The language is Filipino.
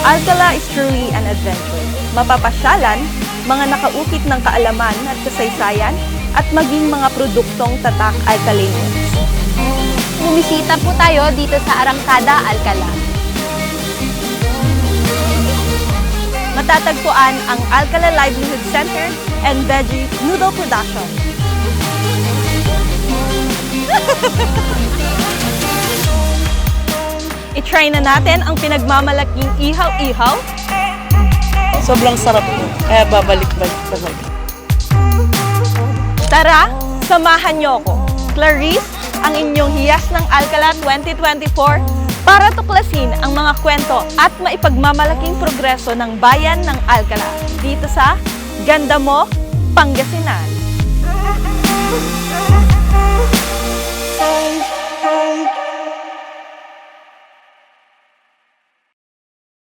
Alcala is truly an adventure. Mapapasyalan, mga nakaukit ng kaalaman at kasaysayan, at maging mga produktong tatak Alcaleños. Bumisita po tayo dito sa Arangkada, Alcala. Matatagpuan ang Alcala Livelihood Center and Veggie Noodle Production. I-try na natin ang pinagmamalaking ihaw-ihaw Sobrang sarap po. Kaya babalik-balik talaga. Tara, samahan niyo ako. Clarice, ang inyong hiyas ng Alcala 2024 para tuklasin ang mga kwento at maipagmamalaking progreso ng bayan ng Alcala dito sa Ganda Mo, Pangasinan.